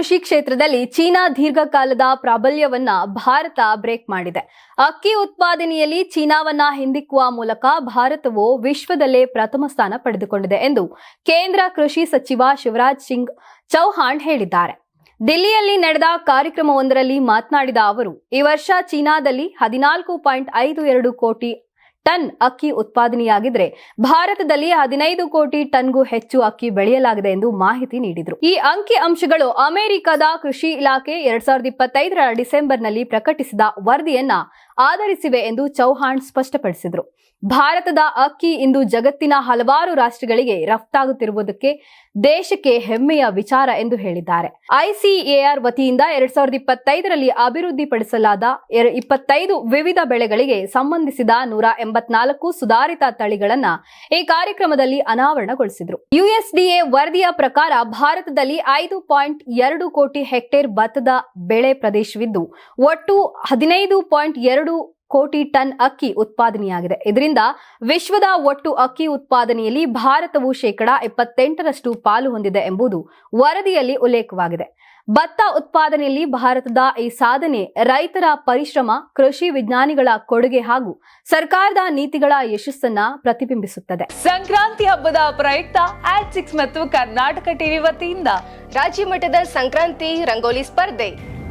ಕೃಷಿ ಕ್ಷೇತ್ರದಲ್ಲಿ ಚೀನಾ ದೀರ್ಘಕಾಲದ ಪ್ರಾಬಲ್ಯವನ್ನ ಭಾರತ ಬ್ರೇಕ್ ಮಾಡಿದೆ. ಅಕ್ಕಿ ಉತ್ಪಾದನೆಯಲ್ಲಿ ಚೀನಾವನ್ನ ಹಿಂದಿಕ್ಕುವ ಮೂಲಕ ಭಾರತವು ವಿಶ್ವದಲ್ಲೇ ಪ್ರಥಮ ಸ್ಥಾನ ಪಡೆದುಕೊಂಡಿದೆ ಎಂದು ಕೇಂದ್ರ ಕೃಷಿ ಸಚಿವ ಶಿವರಾಜ್ ಸಿಂಗ್ ಚೌಹಾಣ್ ಹೇಳಿದ್ದಾರೆ. ದಿಲ್ಲಿಯಲ್ಲಿ ನಡೆದ ಕಾರ್ಯಕ್ರಮವೊಂದರಲ್ಲಿ ಮಾತನಾಡಿದ ಅವರು, ಈ ವರ್ಷ ಚೀನಾದಲ್ಲಿ ಹದಿನಾಲ್ಕು ಪಾಯಿಂಟ್ ಐದು ಎರಡು ಕೋಟಿ ಟನ್ ಅಕ್ಕಿ ಉತ್ಪಾದನೆಯಾಗಿದ್ರೆ ಭಾರತದಲ್ಲಿ ಹದಿನೈದು ಕೋಟಿ ಟನ್ಗೂ ಹೆಚ್ಚು ಅಕ್ಕಿ ಬೆಳೆಯಲಾಗಿದೆ ಎಂದು ಮಾಹಿತಿ ನೀಡಿದರು. ಈ ಅಂಕಿ ಅಂಶಗಳು ಅಮೆರಿಕದ ಕೃಷಿ ಇಲಾಖೆ ಎರಡ್ ಸಾವಿರದ ಇಪ್ಪತ್ತೈದರ ಡಿಸೆಂಬರ್ನಲ್ಲಿ ಪ್ರಕಟಿಸಿದ ವರದಿಯನ್ನ ಆಧರಿಸಿವೆ ಎಂದು ಚೌಹಾಣ್ ಸ್ಪಷ್ಟಪಡಿಸಿದರು. ಭಾರತದ ಅಕ್ಕಿ ಇಂದು ಜಗತ್ತಿನ ಹಲವಾರು ರಾಷ್ಟ್ರಗಳಿಗೆ ರಫ್ತಾಗುತ್ತಿರುವುದಕ್ಕೆ ದೇಶಕ್ಕೆ ಹೆಮ್ಮೆಯ ವಿಚಾರ ಎಂದು ಹೇಳಿದ್ದಾರೆ. ಐಸಿಎಆರ್ ವತಿಯಿಂದ ಎರಡ್ ಸಾವಿರದ ಇಪ್ಪತ್ತೈದರಲ್ಲಿ ಅಭಿವೃದ್ಧಿಪಡಿಸಲಾದ ಇಪ್ಪತ್ತೈದು ವಿವಿಧ ಬೆಳೆಗಳಿಗೆ ಸಂಬಂಧಿಸಿದ ನೂರ ಎಂಬತ್ನಾಲ್ಕು ಸುಧಾರಿತ ತಳಿಗಳನ್ನ ಈ ಕಾರ್ಯಕ್ರಮದಲ್ಲಿ ಅನಾವರಣಗೊಳಿಸಿದರು. ಯುಎಸ್ಡಿಎ ವರದಿಯ ಪ್ರಕಾರ ಭಾರತದಲ್ಲಿ ಐದು ಪಾಯಿಂಟ್ ಎರಡು ಕೋಟಿ ಹೆಕ್ಟೇರ್ ಭತ್ತದ ಬೆಳೆ ಪ್ರದೇಶವಿದ್ದು, ಒಟ್ಟು ಹದಿನೈದು ಪಾಯಿಂಟ್ ಎರಡು ಕೋಟಿ ಟನ್ ಅಕ್ಕಿ ಉತ್ಪಾದನೆಯಾಗಿದೆ. ಇದರಿಂದ ವಿಶ್ವದ ಒಟ್ಟು ಅಕ್ಕಿ ಉತ್ಪಾದನೆಯಲ್ಲಿ ಭಾರತವು ಶೇಕಡಾ ಇಪ್ಪತ್ತೆಂಟರಷ್ಟು ಪಾಲು ಹೊಂದಿದೆ ಎಂಬುದು ವರದಿಯಲ್ಲಿ ಉಲ್ಲೇಖವಾಗಿದೆ. ಭತ್ತ ಉತ್ಪಾದನೆಯಲ್ಲಿ ಭಾರತದ ಈ ಸಾಧನೆ ರೈತರ ಪರಿಶ್ರಮ, ಕೃಷಿ ವಿಜ್ಞಾನಿಗಳ ಕೊಡುಗೆ ಹಾಗೂ ಸರ್ಕಾರದ ನೀತಿಗಳ ಯಶಸ್ಸನ್ನ ಪ್ರತಿಬಿಂಬಿಸುತ್ತದೆ. ಸಂಕ್ರಾಂತಿ ಹಬ್ಬದ ಪ್ರಯುಕ್ತ ಆಟ್ ಸಿಕ್ಸ್ ಮತ್ತು ಕರ್ನಾಟಕ ಟಿವಿ ವತಿಯಿಂದ ರಾಜ್ಯ ಮಟ್ಟದ ಸಂಕ್ರಾಂತಿ ರಂಗೋಲಿ ಸ್ಪರ್ಧೆ.